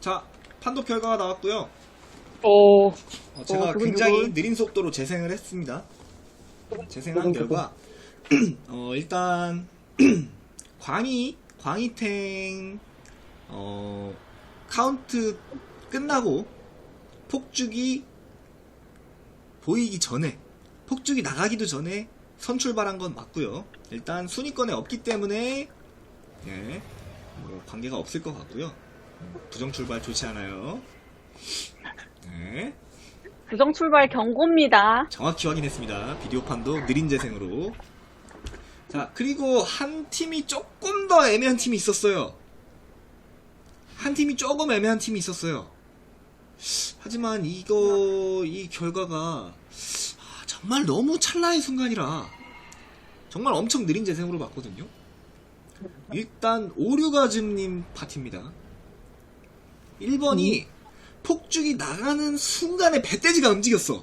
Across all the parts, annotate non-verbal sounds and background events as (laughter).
자, 판독 결과가 나왔고요. 어, 어, 제가 어, 굉장히 두근. 느린 속도로 재생을 했습니다. 재생한 두근, 결과 (clears throat) 어, 일단 (clears throat) 광희 광희탱 어, 카운트 끝나고 폭죽이 보이기 전에 폭죽이 나가기도 전에 선출발한 건 맞고요. 일단 순위권에 없기 때문에 예, 뭐 관계가 없을 것 같고요. 음, 부정 출발 좋지 않아요. 네. 부정 출발 경고입니다. 정확히 확인했습니다. 비디오 판도 느린 재생으로. 자, 그리고 한 팀이 조금 더 애매한 팀이 있었어요. 한 팀이 조금 애매한 팀이 있었어요. 하지만 이거, 이 결과가 아, 정말 너무 찰나의 순간이라 정말 엄청 느린 재생으로 봤거든요. 일단 오류가즘님 파티입니다. 1번이 폭죽이 나가는 순간에 배돼지가 움직였어.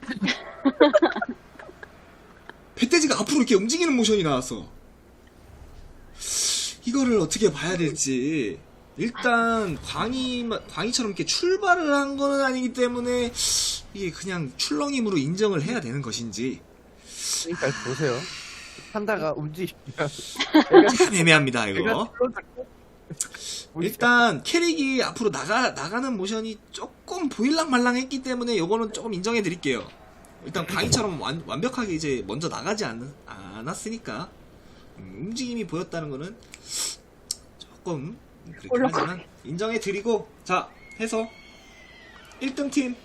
(laughs) 배돼지가 앞으로 이렇게 움직이는 모션이 나왔어. 이거를 어떻게 봐야 될지. 일단 광희 광희처럼 이렇게 출발을 한 거는 아니기 때문에 이게 그냥 출렁임으로 인정을 해야 되는 것인지 그러니까 보세요. 판다가 움직이면 참 애매합니다 이거. 끌어잡고 일단 캐릭이 앞으로 나가 나가는 모션이 조금 보일랑 말랑했기 때문에 요거는 조금 인정해 드릴게요. 일단 광희처럼 완, 완벽하게 이제 먼저 나가지 않, 않았으니까 음, 움직임이 보였다는 거는 조금 그렇긴. 하지만 인정해 드리고 자 해서 1등 팀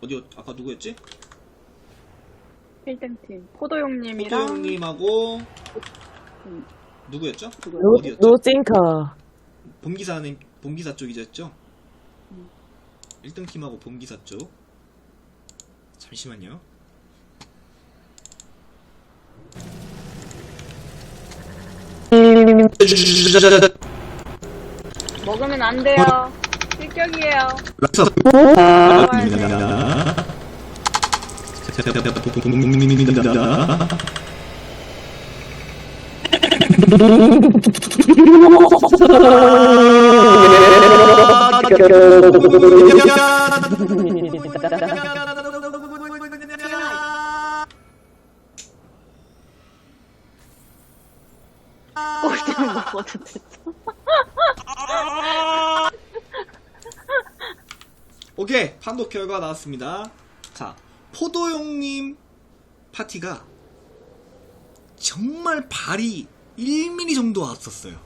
어디 아까 누구였지? 1등 팀 포도용님이랑 호도영님하고 음. 누구였죠? 누구? 어디였죠? 노징커. 봄기사님 봄기사 쪽이셨죠? 음. 1등 팀하고 봄기사 쪽 잠시만요. 먹으면 안 돼요. 실격이에요. 오케이 판독 결과 나왔습니다. 자 포도용님 파티가 정말 발이 1mm 정도 왔었어요.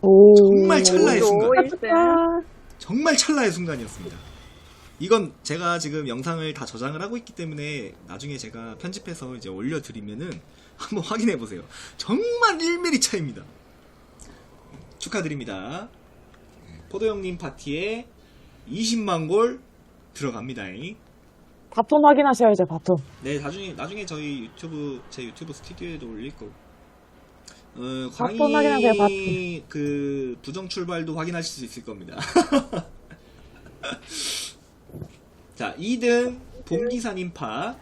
오. 정말 찰나의 오, 순간. 정말 찰나의 순간이었습니다. 이건 제가 지금 영상을 다 저장을 하고 있기 때문에 나중에 제가 편집해서 이제 올려드리면은 한번 확인해 보세요. 정말 1mm 차입니다. 축하드립니다. 포도형님 파티에 20만 골 들어갑니다. 바톤 확인하셔야죠, 바톤. 네, 나중에 나중에 저희 유튜브 제 유튜브 스튜디오에도 올릴 거고. 어, 바톤 확인하세요, 광희 그 부정 출발도 확인하실 수 있을 겁니다. (laughs) 자, 2등 봄기사 님 파.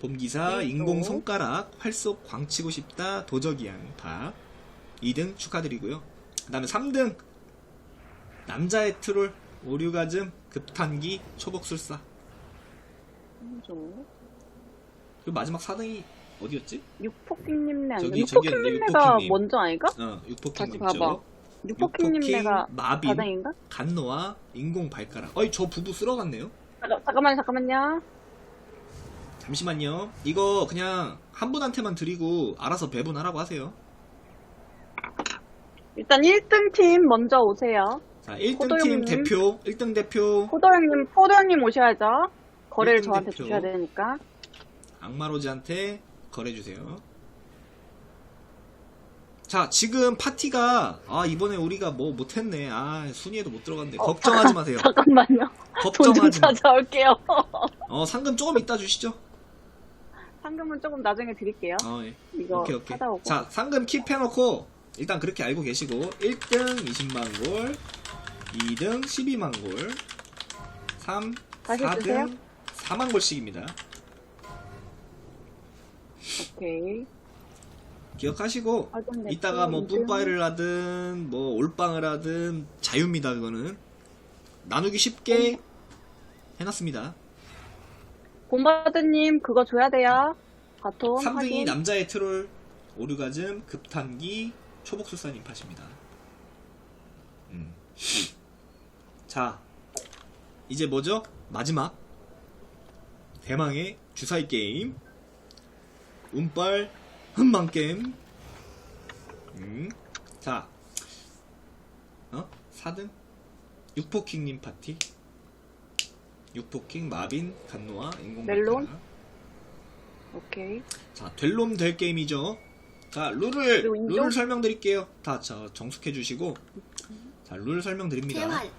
봄기사 네, 인공 또. 손가락 활속 광치고 싶다 도적이양 파. 2등 축하드리고요. 그다음에 3등 남자의 트롤 오류가즘 급탄기 초복술사. 그리고 마지막 4등이 어디였지? 육포킹님네 아닌가? 저기, 저기, 육포킹님네가 육포킹님. 먼저 아닌가? 어, 육포킹 다시 먼저. 봐봐. 육포킹님네가 마빈, 4등인가? 간노와 인공 발가락. 어이, 저 부부 쓸어갔네요. 잠깐, 잠깐만요, 잠깐만요. 잠시만요. 이거 그냥 한 분한테만 드리고 알아서 배분하라고 하세요. 일단 1등 팀 먼저 오세요. 자, 1등 팀 포도형님. 대표, 1등 대표, 포도형님, 포도형님 오셔야죠. 거래를 일등 저한테 대표. 주셔야 되니까. 악마로즈한테 거래주세요. 자, 지금 파티가, 아, 이번에 우리가 뭐 못했네. 아, 순위에도 못 들어갔는데. 어, 걱정하지 마세요. 잠깐만요. 돈 좀 걱정하지 마. 찾아올게요. 어, 상금 조금 이따 주시죠. 상금은 조금 나중에 드릴게요. 어, 예. 이거 오케이, 오케이. 찾아오고. 자, 상금 킵해놓고, 일단 그렇게 알고 계시고, 1등 20만 골, 2등 12만 골, 3, 다시 4등 주세요. 4 만 골씩입니다. 오케이. 기억하시고 냈고, 이따가 뭐. 뿜빠이를 하든 뭐 올빵을 하든 자유입니다 그거는 나누기 쉽게 해놨습니다 곰바드님 그거 줘야 돼요. 바톤 3등이 확인. 남자의 트롤 오르가즘 급탄기 초복술사님 팟입니다 음. 자 이제 뭐죠? 마지막 대망의 주사위 게임 운빨 흔망 게임 음. 자 어? 4등? 육포킹님 파티 육포킹, 마빈, 간노아, 인공 멜론? 오케이. 자, 될놈 될 게임이죠. 자, 룰을? 룰을 설명드릴게요. 다, 저, 정숙해 주시고. 자, 룰 설명드립니다. 재활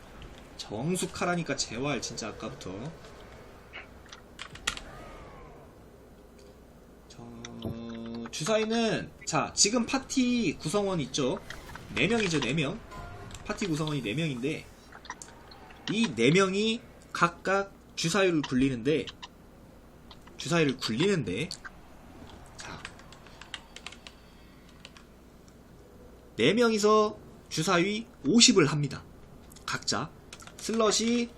정숙하라니까 재활, 진짜 아까부터. 주사위는, 자, 지금 파티 구성원 있죠? 4명이죠, 4명. 파티 구성원이 4명인데, 이 4명이 각각 주사위를 굴리는데, 주사위를 굴리는데, 자, 4명이서 주사위 50을 합니다. 각자. 슬럿이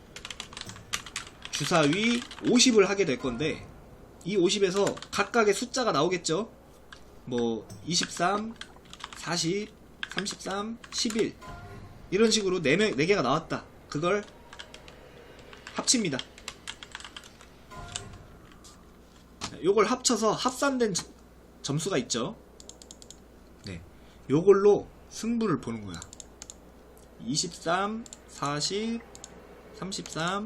주사위 50을 하게 될 건데, 이 50에서 각각의 숫자가 나오겠죠? 뭐, 23, 40, 33, 11. 이런 식으로 4명, 4개가 나왔다. 그걸 합칩니다. 요걸 합쳐서 합산된 점- 점수가 있죠. 네. 요걸로 승부를 보는 거야. 23, 40, 33,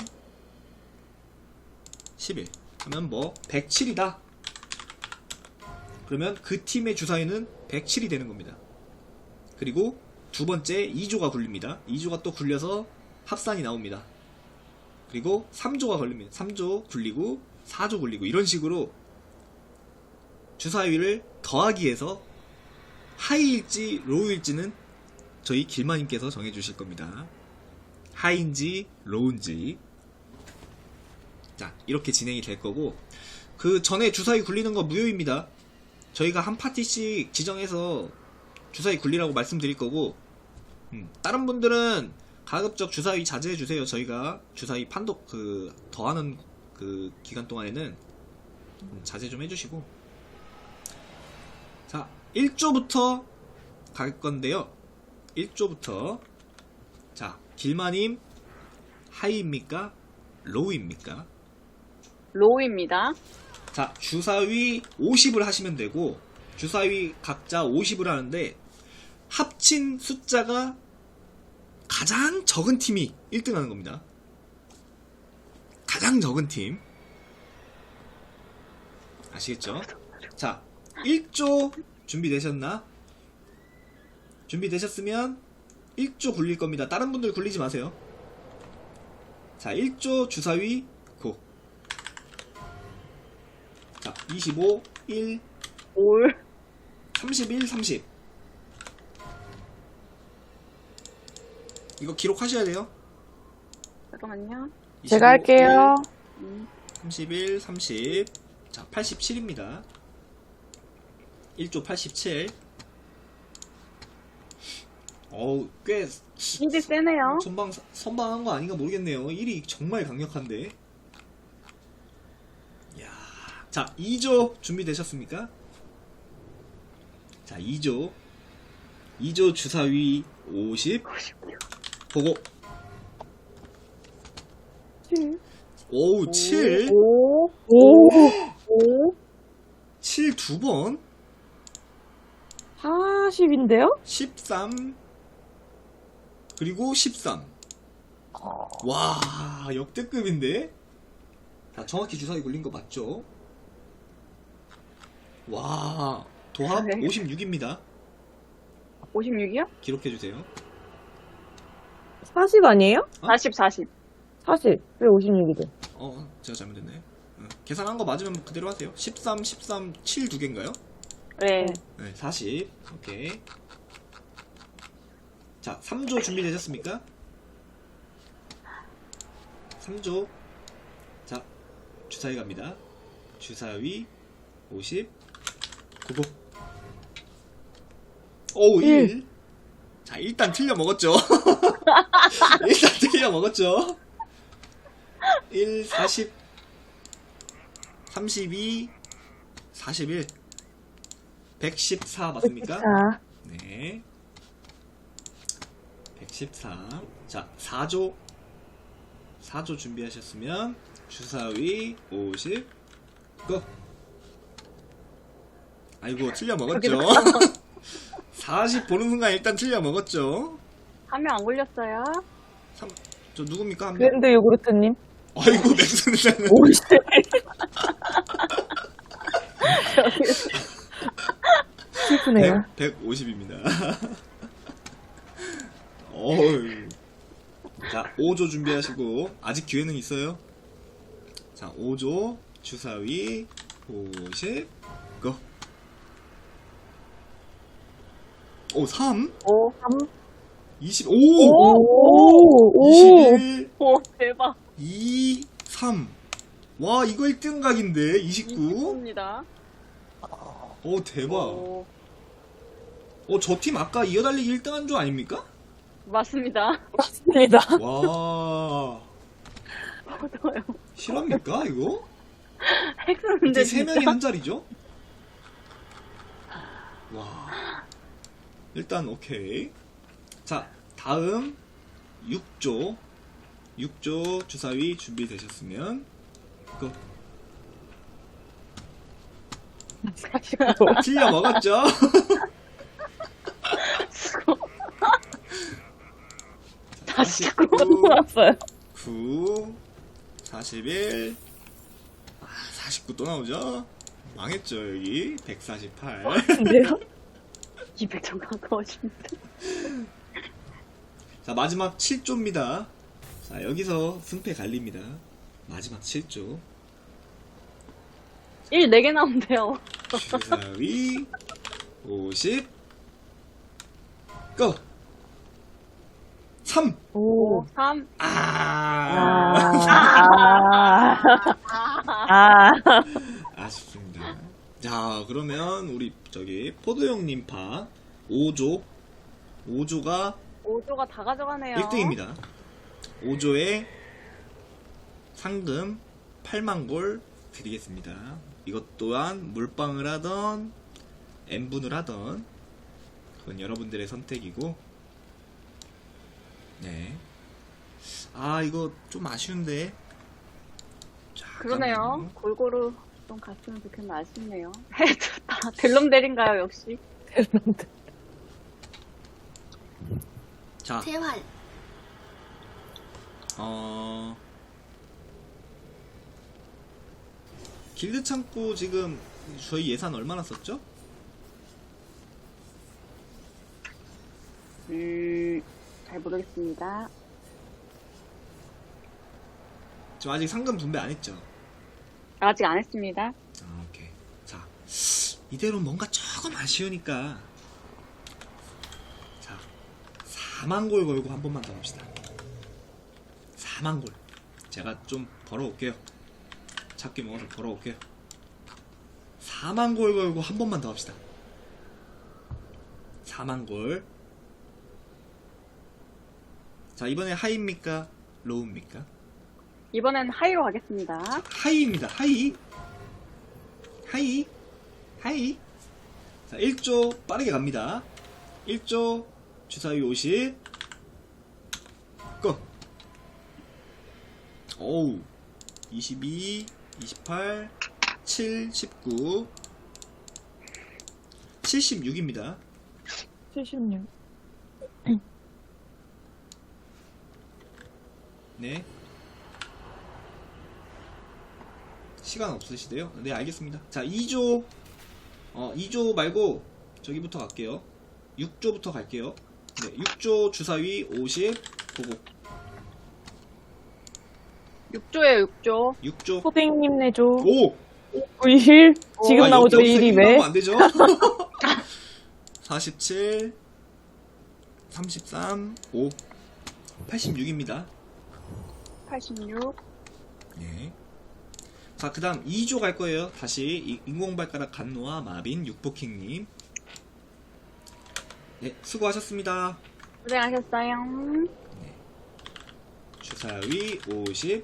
11. 하면 뭐 107이다. 그러면 그 팀의 주사위는 107이 되는 겁니다. 그리고 두 번째 2조가 굴립니다. 2조가 또 굴려서 합산이 나옵니다. 그리고 3조가 걸립니다. 3조 굴리고 4조 굴리고 이런 식으로 주사위를 더하기 위해서 하이일지 로우일지는 저희 길마님께서 정해주실 겁니다. 하인지 로우인지 자 이렇게 진행이 될 거고 그 전에 주사위 굴리는 거 무효입니다. 저희가 한 파티씩 지정해서 주사위 굴리라고 말씀드릴 거고 음, 다른 분들은 가급적 주사위 자제해 주세요. 저희가 주사위 판독 그 더하는 그 기간 동안에는 음, 자제 좀 해주시고 자 1조부터 갈 건데요. 1조부터 자 길마님 하이입니까? 로우입니까? 로우입니다. 자, 주사위 50을 하시면 되고, 주사위 각자 50을 하는데, 합친 숫자가 가장 적은 팀이 1등 하는 겁니다. 가장 적은 팀. 아시겠죠? 자, 1조 준비되셨나? 준비되셨으면 1조 굴릴 겁니다. 다른 분들 굴리지 마세요. 자, 1조 주사위 자, 25, 1, 올. 31, 30. 이거 기록하셔야 돼요. 잠깐만요. 25, 제가 할게요. 31, 30. 자, 87입니다. 1조 87. 어우, 꽤 힌지 세네요. 선방, 선방한 거 아닌가 모르겠네요. 1이 정말 강력한데. 야 자, 2조 준비되셨습니까? 자, 2조. 2조 주사위 50. 보고. 오우, 7. 오. 오, 오. 7 두 번. 40인데요? 13. 그리고 13. 와, 역대급인데? 자, 정확히 주사위 굴린 거 맞죠? 와, 도합 네. 56입니다. 56이요? 기록해주세요. 40 아니에요? 어? 40, 40. 40. 왜 56이죠? 어, 제가 잘못했네. 응. 계산한 거 맞으면 그대로 하세요. 13, 13, 7 두 개인가요? 네. 네, 40. 오케이. 자, 3조 준비되셨습니까? 3조. 자, 주사위 갑니다. 주사위 50. 구고. 오, 일. 1. 자, 일단 틀려 먹었죠. (laughs) 일단 틀려 먹었죠. 1, 40, 32, 41, 114 맞습니까? 자, 네. 114. 자, 4조. 4조 준비하셨으면 주사위 50. 고. 아이고, 틀려 먹었죠. 40 (laughs) 보는 순간 일단 틀려 먹었죠. 한 명 안 걸렸어요? 삼- 저 누굽니까? 한 명? 그랜드 요구르트님. 아이고, 맥스는 오씨. (laughs) 슬프네요. 150입니다. (laughs) 어휴. 자, 5조 준비하시고, 아직 기회는 있어요. 자, 5조, 주사위, 50, 고. 오, 3, 5, 3, 20, 오! 오! 오, 오. 21, 5, 대박. 2, 3. 와, 이거 1등 각인데, 29. 29입니다. 오, 대박. 오, 어, 저팀 아까 이어달리기 1등 한조 아닙니까? 맞습니다. 맞습니다. 와, (laughs) 포도요. 실합니까, 이거? 핵쓰는데 어떻게 세 명이 진짜. 한 자리죠? 와. 일단 오케이. 자, 다음 6조. 6조 주사위 준비되셨으면 그 (laughs) 틀려 먹었죠? (laughs) 자, 49. 49, 왔어요. 9, 41, 아, 49 또 나오죠? 망했죠, 여기. 148. 근데요? 200점 가까워집니다. 자, 마지막 7조입니다. 자, 여기서 승패 갈립니다. 마지막 7조. 1, 4개 나온대요. 주사위 50 고! 3! 오. 5, 3, (laughs) 아! 아. 아. 자, 그러면 우리 저기 포도형님 파 5조 5조가 5조가 다 가져가네요. 1등입니다. 5조에 상금 8만 골 드리겠습니다. 이것 또한 물방을 하던 N분을 하던 그건 여러분들의 선택이고 네. 아 이거 좀 아쉬운데 자, 그러네요. 잠깐만요. 골고루 좀 갔으면 좋겠는데 아쉽네요. 해줬다. 델롬델인가요, 역시? 자, 재활 어 길드 창고 지금 저희 예산 얼마나 썼죠? 음, 잘 모르겠습니다. 지금 아직 상금 분배 안 했죠? 아직 안 했습니다. 아, 오케이. 자, 이대로 뭔가 조금 아쉬우니까. 자, 4만 골 걸고 한 번만 더 합시다. 4만 골. 제가 좀 벌어올게요. 찾기 먹어서 벌어올게요. 4만 골 걸고 한 번만 더 합시다. 4만 골. 자, 이번에 하이입니까? 로우입니까? 이번엔 하이로 가겠습니다. 하이입니다. 하이. 하이. 하이. 자, 1조 빠르게 갑니다. 1조 주사위 50. 고. 오우. 22, 28, 7, 19. 76입니다. 76. 네. 시간 없으시대요? 네, 알겠습니다. 자, 2조, 어, 2조 말고, 저기부터 갈게요. 6조부터 갈게요. 네, 6조 주사위 50, 보고. 6조에요, 6조. 6조. 초딩님 내줘. 오! 91. 지금 아, 나오죠, 여기 1이 없어요. 왜? 나오면 안 되죠? 47, 33, 5, 86입니다. 86. 네. 자, 그 다음 2조 갈 거예요. 다시 이- 인공발가락 간노와 마빈 육포킹님. 네, 수고하셨습니다. 고생하셨어요. 주사위 50.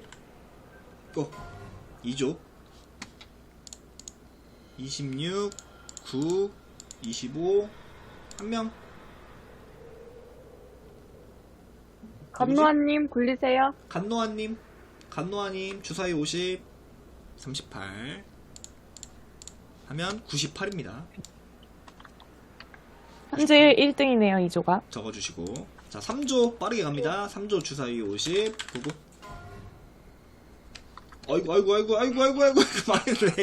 고. 2조. 26, 9, 25. 한 명. 건노아님 굴리세요. 간노아님. 간노아님 주사위 50. 38. 하면 98입니다. 현재 1등이네요, 이조가. 적어주시고. 자, 3조 빠르게 갑니다. 3조 주사위 50. 고고. 아이고, 아이고, 아이고, 아이고, 아이고, 아이고, (laughs) 망했네.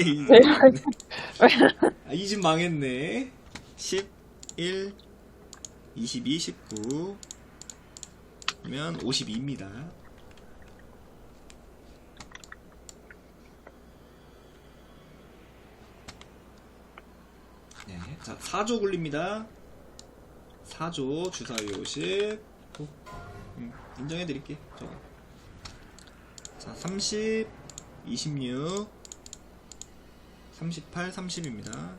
이 집 망했네. 아, 망했네. 11, 22, 19. 면 52입니다. 네. 자, 4조 굴립니다. 4조 주사위 50. 고. 음, 인정해드릴게. 저거. 자, 30, 26, 38, 30입니다.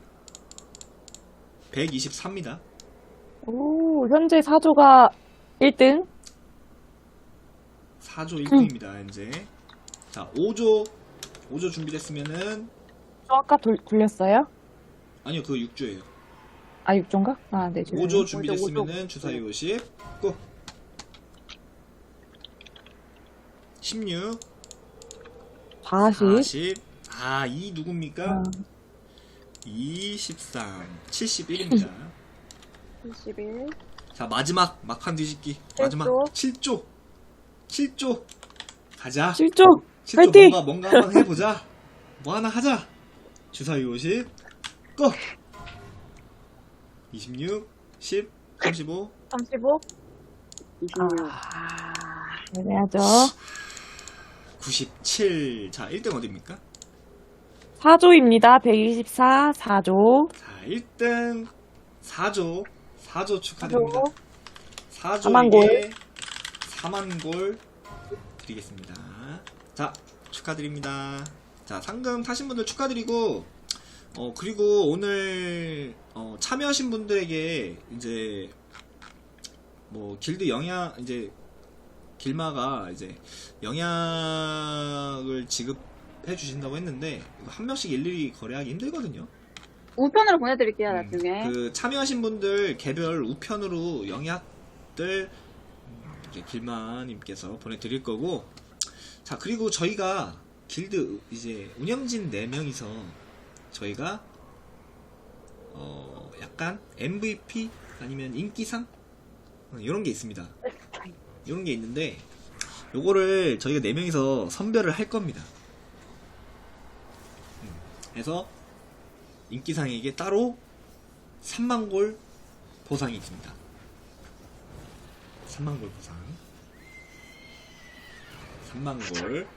124입니다. 오, 현재 4조가 1등. 4조 1등입니다, 이제. 자, 5조, 5조 준비됐으면은, 저 아까 돌, 돌렸어요? 아니요, 그거 6조예요. 아, 6조인가? 아, 네, 죄송해요. 5조 준비됐으면은 주사위 50. 고! 16, 40. 40. 아, 이 누굽니까? 아, 23, 71입니다. 71. 자, 마지막 막판 뒤집기. 마지막 7조. 7조. 가자. 7조. 7조 파이팅! 뭔가 뭔가 한번 해 보자. 뭐 하나 하자. 주사위 50. 고. 26, 10, 35. 35. 26. 해야죠. 97. 자, 1등 어디입니까? 4조입니다. 124, 4조. 자, 1등 4조. 4조 축하드립니다. 4조에게 사만 골. 4만 골 드리겠습니다. 자, 축하드립니다. 자, 상금 타신 분들 축하드리고, 어, 그리고 오늘, 어, 참여하신 분들에게, 이제, 뭐, 길드 영향, 이제, 길마가, 이제, 영향을 지급해 주신다고 했는데, 한 명씩 일일이 거래하기 힘들거든요. 우편으로 보내드릴게요, 음, 나중에. 그 참여하신 분들 개별 우편으로 영약들 음, 이제 길마님께서 보내드릴 거고 자 그리고 저희가 길드 이제 운영진 4명이서 저희가 어 약간 MVP 아니면 인기상 어, 이런 게 있습니다 이런 게 있는데 요거를 저희가 4명이서 선별을 할 겁니다 음, 그래서 인기상에게 따로 3만 골 보상이 있습니다. 3만 골 보상. 3만 골.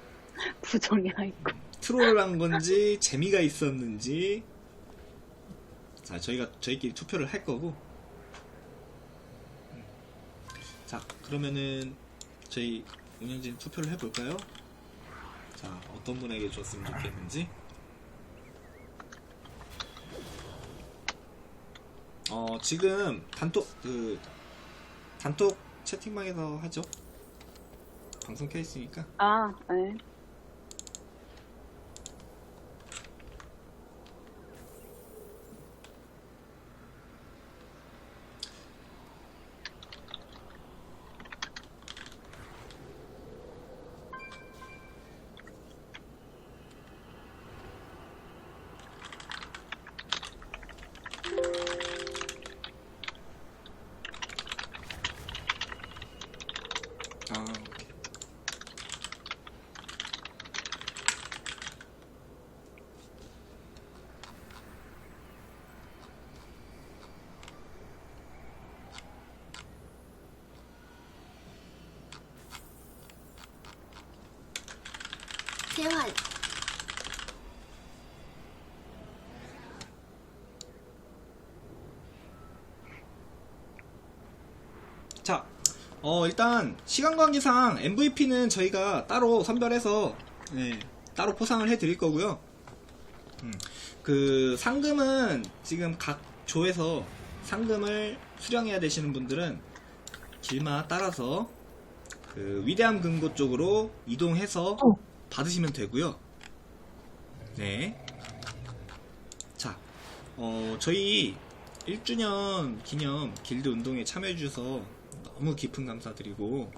부정이나 있고. 트롤을 한 건지 재미가 있었는지 자 저희가 저희끼리 투표를 할 거고 음. 자 그러면은 저희 운영진 투표를 해볼까요? 자 어떤 분에게 줬으면 좋겠는지 어 지금 단톡 그 단톡 채팅방에서 하죠 방송 켜 있으니까 아, 네. 생활 자, 어, 일단, 시간 관계상 MVP는 저희가 따로 선별해서, 네, 따로 포상을 해드릴 거고요. 음, 그, 상금은 지금 각 조에서 상금을 수령해야 되시는 분들은 길마 따라서 그 위대함 금고 쪽으로 이동해서 어. 받으시면 되고요. 네. 자, 어, 저희 1주년 기념 길드 운동에 참여해주셔서 너무 깊은 감사드리고,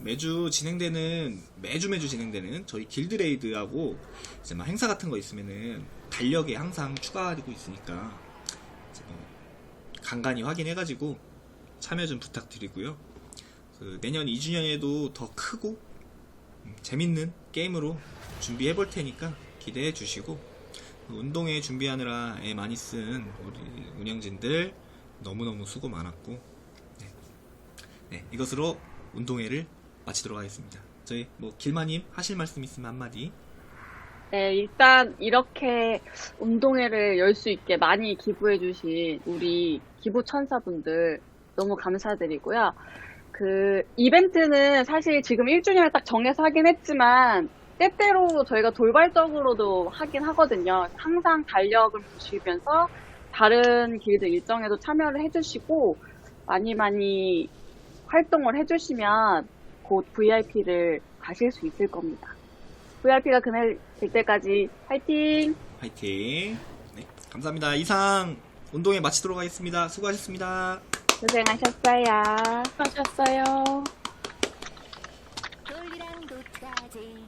매주 진행되는, 매주 매주 진행되는 저희 길드 레이드하고, 이제 막 행사 같은 거 있으면은 달력에 항상 추가하고 있으니까, 뭐 간간히 확인해가지고 참여 좀 부탁드리고요. 그 내년 2주년에도 더 크고 음, 재밌는 게임으로 준비해 볼 테니까 기대해 주시고 그 운동회 준비하느라 애 많이 쓴 우리 운영진들 너무너무 수고 많았고 네. 네, 이것으로 운동회를 마치도록 하겠습니다. 저희 뭐 길마님 하실 말씀 있으면 한마디 네, 일단 이렇게 운동회를 열 수 있게 많이 기부해주신 우리 기부 천사분들 너무 감사드리고요. 그 이벤트는 사실 지금 1주년을 딱 정해서 하긴 했지만 때때로 저희가 돌발적으로도 하긴 하거든요. 항상 달력을 보시면서 다른 길드 일정에도 참여를 해주시고 많이 많이 활동을 해주시면 곧 VIP를 가실 수 있을 겁니다. VIP가 그날 될 때까지 화이팅! 화이팅 네, 감사합니다. 이상 운동회 마치도록 하겠습니다. 수고하셨습니다. 고생하셨어요. 하셨어요. 제일 좋아